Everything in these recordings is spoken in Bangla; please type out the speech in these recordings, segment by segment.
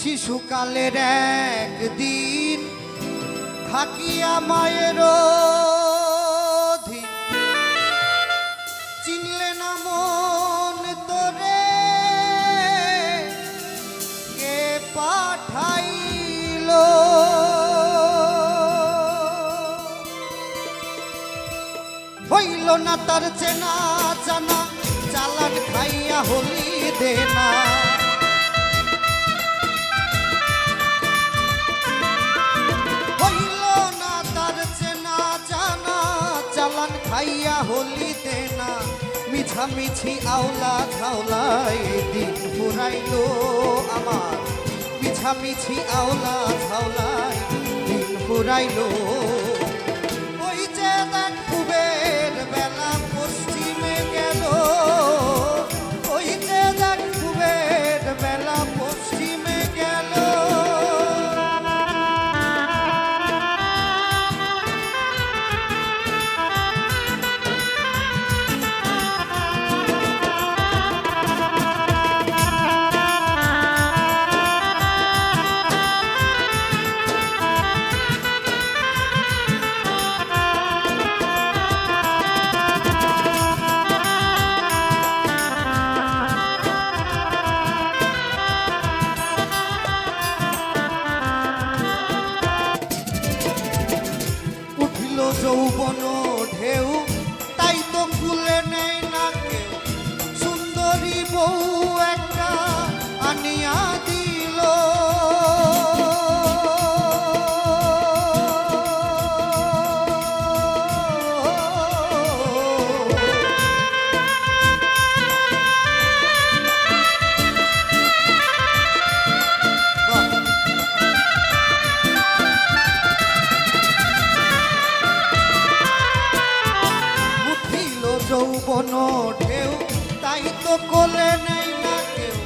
শিশুকালের একদিন থাকিয়া মায়ের চিনলে না মন তোরে, কে পাঠাইল? হইল না তার চেনা জানা চালান খাইয়া হলি দেনা। খাইয়া হলি দেনা মিছামিছি আওলা ঝাওলাই দিন ফুরাইল আমার। মিছামিছি আওলা ঝাওলাই দিন ফুরাইল যৌবন তো কোলে নেই না কেউ।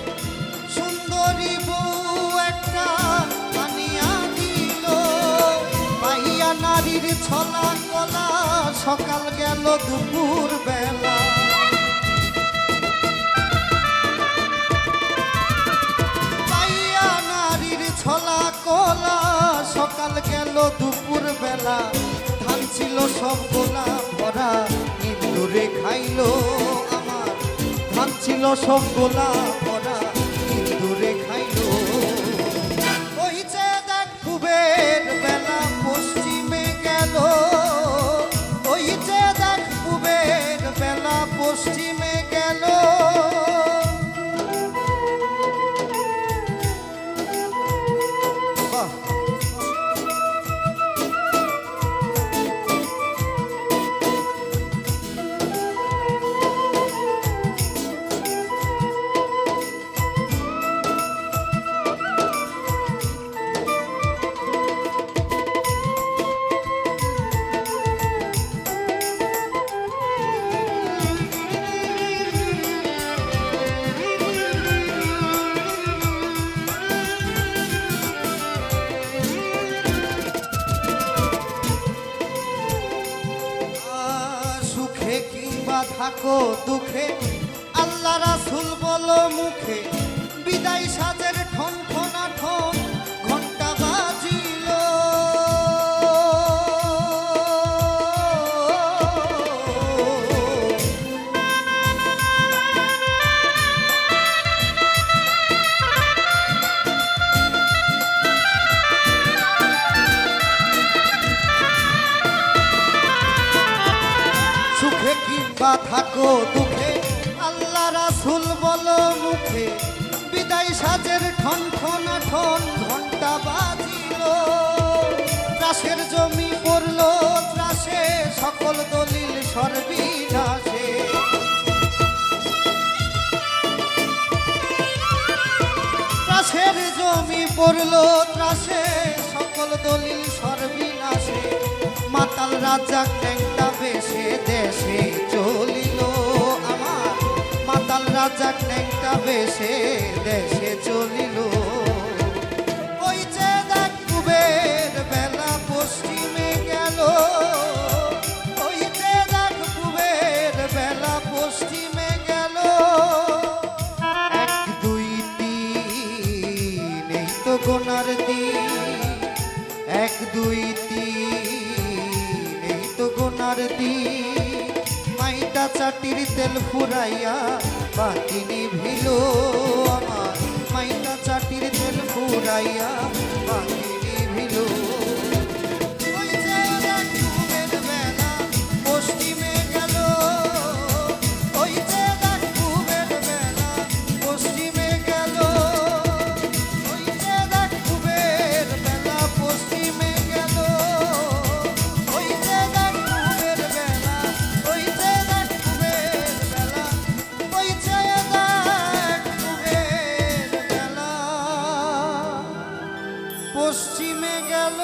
সুন্দরী বউ একটা আনিয়া দিল পাইয়া নারীর ছলা কলা, সকাল গেল দুপুর বেলা। পাইয়া ছলা কলা, সকাল গেল দুপুর বেলা। ধান ছিল সব গোলা ভরা ইন্দুরে খাইলো। ছিল সব গোলা থাকো দুঃখে আল্লাহ রাসুল বলো মুখে। কিংবা থাকো দুঃখে। আল্লাহ রাসুল বলো মুখে। বিদায় সাজের ঠন ঠন ঠন ঘণ্টা বাজিল। ত্রাসের জমি পড়ল, ত্রাসে সকল দলিল সর্বিনাশে। ত্রাসের জমি পড়ল, ত্রাসে সকল দলিল সর্বিনাশে। মাতাল রাজা ট্যাংটা বেশে দেশে রাজা ট্যাংটা বেশে দেশে চলিল। ওই যে কুবের বেলা পশ্চিমে গেল। ওই যে কুবের বেলা পশ্চিমে গেল। এক, দুই, তিন, এই তো গোনার দিন। এক, দুই, তিন, এই তো গোনার দিন। মাইটা চাটির তেল ফুরাইয়া বাতি নিভিল আমার। মাইনা চাটির তেল ফুরাইয়া পশ্চিমে গেল